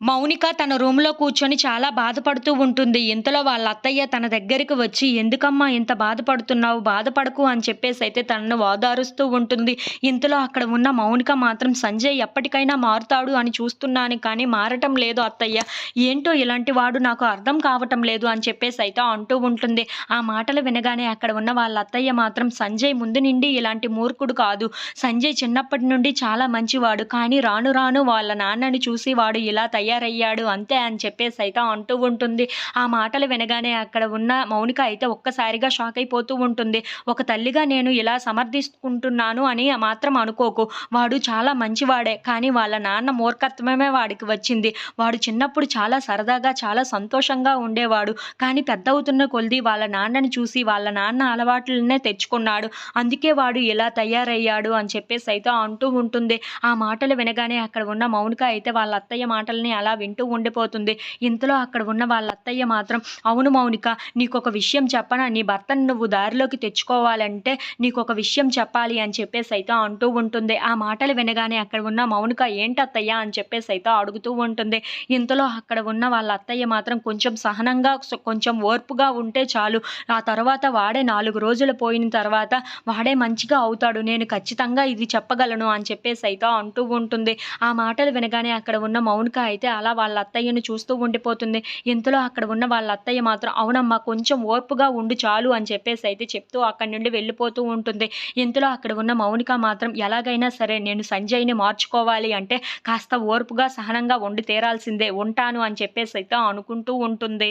మౌనిక తన రూమ్‌లో కూర్చొని చాలా బాధపడుతూ ఉంటుంది. ఇంతలో వాళ్ళ అత్తయ్య తన దగ్గరికి వచ్చి, "ఎందుకమ్మా ఇంత బాధపడుతున్నావు? బాధపడకు" అని చెప్పేసి అయితే తనను ఓదారుస్తూ ఉంటుంది. ఇంతలో అక్కడ ఉన్న మౌనిక మాత్రం సంజయ్ ఎప్పటికైనా మారుతాడు అని చూస్తున్నాను కానీ మారటం లేదు అత్తయ్య. ఏంటో ఇలాంటి వాడు నాకు అర్థం కావటం లేదు అని చెప్పేసి అయితే అంటూ ఉంటుంది. ఆ మాటలు వినగానే అక్కడ ఉన్న వాళ్ళ అత్తయ్య మాత్రం సంజయ్ ముందు నుండి ఇలాంటి మూర్ఖుడు కాదు. సంజయ్ చిన్నప్పటి నుండి చాలా మంచివాడు. కానీ రాను రాను వాళ్ళ నాన్నని చూసి వాడు ఇలా తయారయ్యాడు అంతే అని చెప్పేసి అయితే అంటూ ఉంటుంది. ఆ మాటలు వినగానే అక్కడ ఉన్న మౌనిక అయితే ఒక్కసారిగా షాక్ అయిపోతూ ఉంటుంది. ఒక తల్లిగా నేను ఇలా సమర్థించుకుంటున్నాను అని మాత్రం అనుకోకు. వాడు చాలా మంచివాడే. కానీ వాళ్ళ నాన్న మూర్ఖత్వమే వాడికి వచ్చింది. వాడు చిన్నప్పుడు చాలా సరదాగా, చాలా సంతోషంగా ఉండేవాడు. కానీ పెద్దవుతున్న కొలిది వాళ్ళ నాన్నని చూసి వాళ్ళ నాన్న అలవాట్లనే తెచ్చుకున్నాడు. అందుకే వాడు ఇలా తయారయ్యాడు అని చెప్పేసి అయితే అంటూ ఉంటుంది. ఆ మాటలు వినగానే అక్కడ ఉన్న మౌనిక అయితే వాళ్ళ అత్తయ్య మాటల్ని అలా వింటూ ఉండిపోతుంది. ఇంతలో అక్కడ ఉన్న వాళ్ళ అత్తయ్య మాత్రం, "అవును మౌనిక నీకొక విషయం చెప్పనా? నీ భర్తను నువ్వు దారిలోకి తెచ్చుకోవాలంటే నీకొక విషయం చెప్పాలి" అని చెప్పేసి అయితే అంటూ ఉంటుంది. ఆ మాటలు వినగానే అక్కడ ఉన్న మౌనిక "ఏంటత్తయ్య" అని చెప్పేసి అయితే అడుగుతూ ఉంటుంది. ఇంతలో అక్కడ ఉన్న వాళ్ళ అత్తయ్య మాత్రం కొంచెం సహనంగా, కొంచెం ఓర్పుగా ఉంటే చాలు. ఆ తర్వాత వాడే నాలుగు రోజులు పోయిన తర్వాత వాడే మంచిగా అవుతాడు. నేను ఖచ్చితంగా ఇది చెప్పగలను అని చెప్పేసి అయితే అంటూ ఉంటుంది. ఆ మాటలు వినగానే అక్కడ ఉన్న మౌనిక అయితే అలా వాళ్ళ అత్తయ్యను చూస్తూ ఉండిపోతుంది. ఇంతలో అక్కడ ఉన్న వాళ్ళ అత్తయ్య మాత్రం "అవునమ్మా కొంచెం ఓర్పుగా ఉండు చాలు" అని చెప్పేసి అయితే చెప్తూ అక్కడి నుండి వెళ్ళిపోతూ ఉంటుంది. ఇంతలో అక్కడ ఉన్న మౌనిక మాత్రం ఎలాగైనా సరే నేను సంజయ్‌ని మార్చుకోవాలి అంటే కాస్త ఓర్పుగా, సహనంగా ఉండి తీరాల్సిందే. ఉంటాను అని చెప్పేసి అయితే అనుకుంటూ ఉంటుంది.